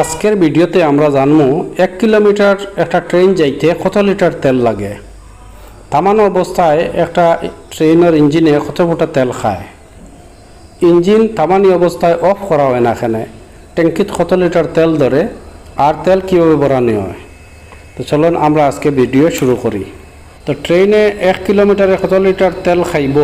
আজকের ভিডিওতে আমরা জানব এক কিলোমিটার একটা ট্রেন যাইতে কত লিটার তেল লাগে? থামানো অবস্থায় একটা ট্রেনের ইঞ্জিনে কত ফুটা তেল খায়? ইঞ্জিন থামানি অবস্থায় অফ করা হয় না এখানে ট্যাঙ্কিত কত লিটার তেল ধরে? আর তেল কীভাবে ভরানি হয়? তো চলুন আমরা আজকে ভিডিও শুরু করি। তো ট্রেনে এক কিলোমিটারে কত লিটার তেল খাইব,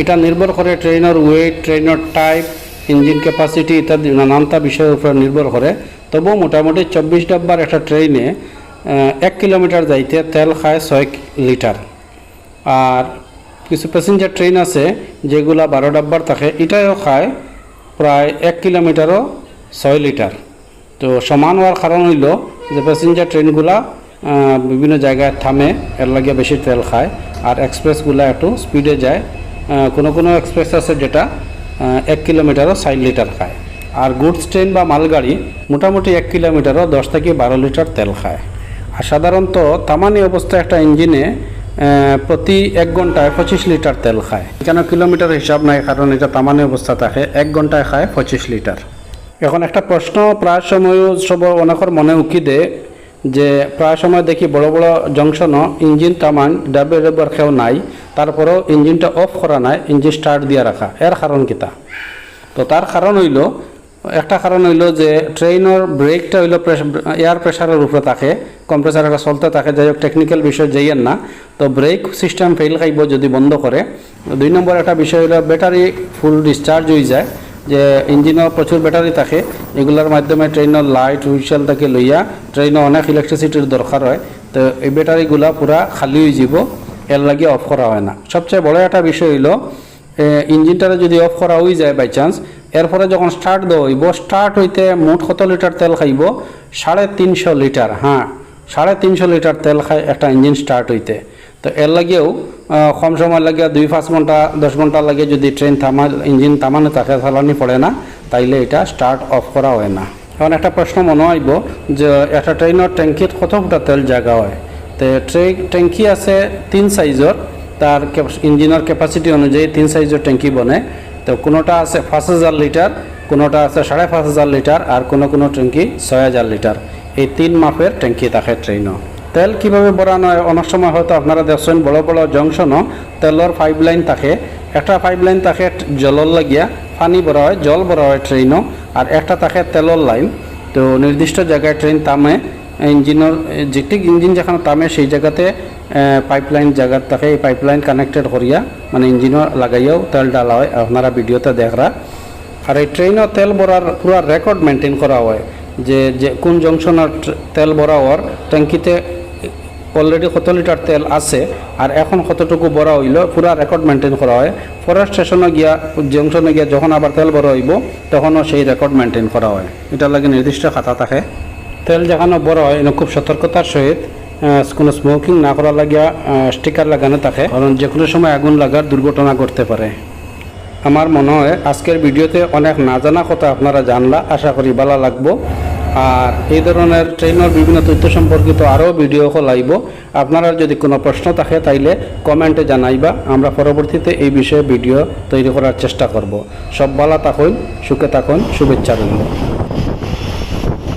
এটা নির্ভর করে ট্রেনের ওয়েট ট্রেনের টাইপ ইঞ্জিন ক্যাপাসিটি ইত্যাদি নানানটা বিষয়ের উপর নির্ভর করে। তবুও মোটামুটি চব্বিশ ডাব্বার একটা ট্রেনে এক কিলোমিটার যাইতে তেল খায় ছয় লিটার। আর কিছু প্যাসেঞ্জার ট্রেন আছে, যেগুলা বারো ডাব্বার থাকে এটাও খায় প্রায় এক কিলোমিটারও ছয় লিটার। তো সমান হওয়ার কারণ হইল যে প্যাসেঞ্জার ট্রেনগুলা বিভিন্ন জায়গায় থামে, এর লাগে বেশি তেল খায়। আর এক্সপ্রেসগুলা একটু স্পিডে যায়। কোনো কোনো এক্সপ্রেস আছে যেটা এক কিলোমিটারও ষাট লিটার খায়। আর গুডস ট্রেন বা মালগাড়ি মোটামুটি এক কিলোমিটারও দশ থেকে বারো লিটার তেল খায়। আর সাধারণত তামানি অবস্থায় একটা ইঞ্জিনে প্রতি এক ঘন্টায় পঁচিশ লিটার তেল খায়। কেন কিলোমিটার হিসাব নাই, কারণ এটা তামানি অবস্থা থাকে, এক ঘন্টায় খায় পঁচিশ লিটার। এখন একটা প্রশ্ন, প্রায় সময় সব অনেকের মনে উকি দে যে প্রায় সময় দেখি বড় বড় জংশনও ইঞ্জিন তামান ডাবে ডাবার খেও নাই, তারপরেও ইঞ্জিনটা অফ করা নাই, ইঞ্জিন স্টার্ট দিয়ে রাখা। এর কারণ কিতা? তো তার কারণ হইল একটা কারণ হইল যে ট্রেনের ব্রেকটা হইল এয়ার প্রেশারের উপরে থাকে কম্প্রেসার একটা চলতে থাকে যাই হোক টেকনিক্যাল বিষয় যাইয়েন না তো ব্রেক সিস্টেম ফেল খাইব যদি বন্ধ করে দুই নম্বর একটা বিষয় হইল ব্যাটারি ফুল ডিসচার্জ হয়ে যায় যে ইঞ্জিনের প্রচুর ব্যাটারি থাকে এগুলোর মাধ্যমে ট্রেনের লাইট হুইসেল থেকে লইয়া ট্রেনে অনেক ইলেকট্রিসিটির দরকার হয় তো এই ব্যাটারিগুলা পুরা খালি হয়ে যাব এর লাগে অফ করা হয় না। সবচেয়ে বড় একটা বিষয় হইল এ, ইঞ্জিনটারে যদি অফ করা হয়ে যায় বাই চান্স এরপরে যখন স্টার্ট দেওয়া হইব স্টার্ট হইতে মোট কত লিটার তেল খাইব? সাড়ে তিনশো লিটার হ্যাঁ সাড়ে তিনশো লিটার তেল খায় একটা ইঞ্জিন স্টার্ট হইতে। তো এর লাগেও কম সময় লাগে দুই পাঁচ ঘণ্টা, দশ ঘণ্টা লাগে যদি ট্রেন থামা ইঞ্জিন থামানো থাকে চালানি পড়ে না, তাইলে এটা স্টার্ট অফ করা হয় না। এখন একটা প্রশ্ন মনে আইব যে, একটা ট্রেনের ট্যাঙ্কিত কত ফুটা তেল জায়গা হয়? তো ট্রেন ট্যাঙ্কি আছে তিন সাইজর তার ইঞ্জিনের ক্যাপাসিটি অনুযায়ী তিন সাইজের ট্যাঙ্কি বনে। তো কোনোটা আছে পাঁচ হাজার লিটার, কোনোটা আছে সাড়ে পাঁচ হাজার লিটার আর কোনো কোনো ট্যাঙ্কি ছয় হাজার লিটার। এই তিন মাপের ট্যাঙ্কি থাকে ট্রেনও তেল কীভাবে ভরানো হয়? অনেক সময় হয়তো আপনারা দেখছেন বড় বড় জংশনও তেলের পাইপ লাইন থাকে। একটা পাইপ লাইন থাকে জলর লাগিয়া পানি ভরা হয়, জল ভরা হয় ট্রেনও আর একটা থাকে তেলর লাইন তো নির্দিষ্ট জায়গায় ট্রেন থামে ইঞ্জিনের যেটি ইঞ্জিন যেখানে থামে সেই জায়গাতে পাইপলাইন জায়গা থাকে। এই পাইপলাইন কানেক্টেড করিয়া মানে ইঞ্জিনও লাগাইয়াও তেল ডালা হয়। আপনারা ভিডিওতে দেখরা আর এই ট্রেনও তেল ভরার পুরো রেকর্ড মেনটেন করা হয়, যে যে, কোন জংশনের তেল ভরা হওয়ার ট্যাঙ্কিতে অলরেডি কত লিটার তেল আছে, আর এখন কতটুকু ভরা হইল পুরা রেকর্ড মেনটেন করা হয়। পরের স্টেশনে গিয়া জংশনে গিয়া যখন আবার তেল ভরা হইব তখনও সেই রেকর্ড মেনটেন করা হয়। এটার লাগে নির্দিষ্ট খাতা থাকে। তেল যেখানে বড় হয়, এনে খুব সতর্কতার সহিত কোনো স্মোকিং না করা লাগিয়া স্টিকার লাগানো থাকে। কারণ যে কোনো সময় আগুন লাগার দুর্ঘটনা ঘটতে পারে আমার মনে হয় আজকের ভিডিওতে অনেক না জানা কথা আপনারা জানলা, আশা করি ভালো লাগবো। আর এই ধরনের ট্রেনের বিভিন্ন তথ্য সম্পর্কিত আরও ভিডিও লাইব আপনারা যদি কোনো প্রশ্ন থাকে, তাইলে কমেন্টে জানাইবা। আমরা পরবর্তীতে এই বিষয়ে ভিডিও তৈরি করার চেষ্টা করব। সব ভালো থাকুন, সুখে থাকুন, শুভেচ্ছা রইল।